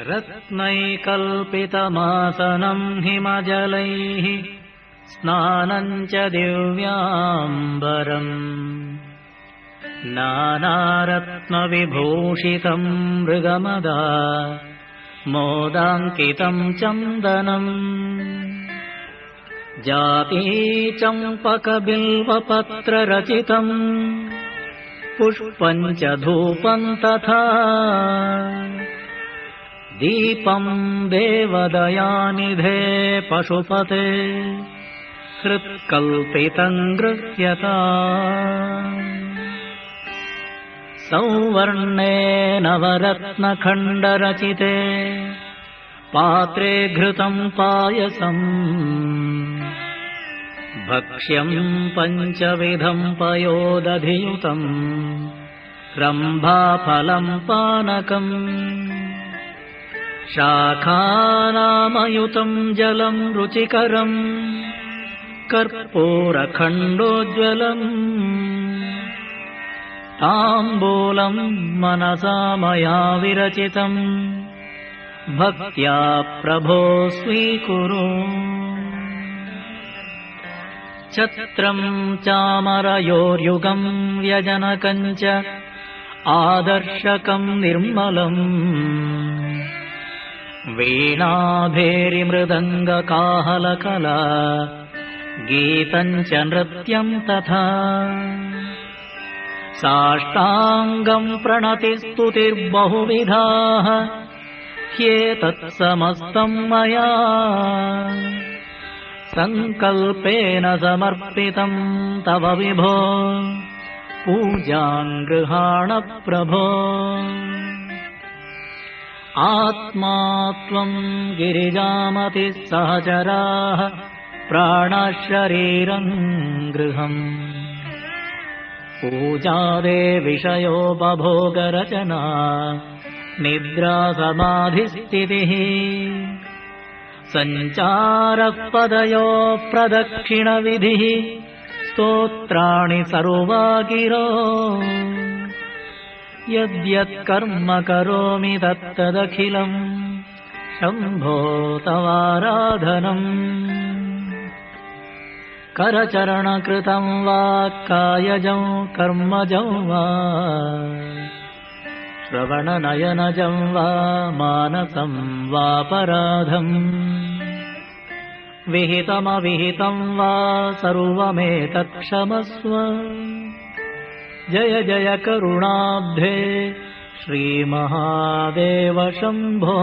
रत्नैकल्पितमासनम् हिमजलैः स्नानम् च दिव्याम्बरम्। नानारत्नविभूषितम् मृगमदा मोदाङ्कितम् चन्दनम्। जाती चम्पकबिल्वपत्ररचितम् पुष्पम् च धूपम् तथा दीपम् देवदयानिधे पशुपते हृत्कल्पितम् गृह्यता। सौवर्णे नवरत्नखण्डरचिते पात्रे घृतम् पायसम्। भक्ष्यम् पञ्चविधम् पयोदधियुतम्। रम्भाफलम् पानकम् शाखानामयुतम् जलम् रुचिकरम् कर्पूरखण्डोज्ज्वलम् ताम्बूलम् मनसा मया विरचितम् भक्त्या प्रभो स्वीकुरु। छत्रम् चामरयोर्युगम् व्यजनकम् च आदर्शकम् निर्मलम् वीणाभेरिमृदङ्गकाहलकला गीतम् च नृत्यम् तथा। साष्टाङ्गम् प्रणतिस्तुतिर्बहुविधाः ह्येतत्समस्तम् मया। सङ्कल्पेन समर्पितम् तव विभो पूजाम् गृहाण प्रभो आत्मा त्वम् गिरिजामतिः सहचराः प्राणशरीरम् गृहम्। पूजादे विषयो बभोगरचना निद्रासमाधिस्थितिः। सञ्चारः पदयो प्रदक्षिणविधिः स्तोत्राणि सर्वागिरो यद्यत्कर्म करोमि तत्तदखिलम् शम्भो तवाराधनम् करचरणकृतम् वा कायजौ कर्मजौ वा श्रवणनयनजम् वा मानसम् वापराधम् विहितमविहितम् वा सर्वमेतत्क्षमस्व जय जय करुणाब्धे श्रीमहादेव शम्भो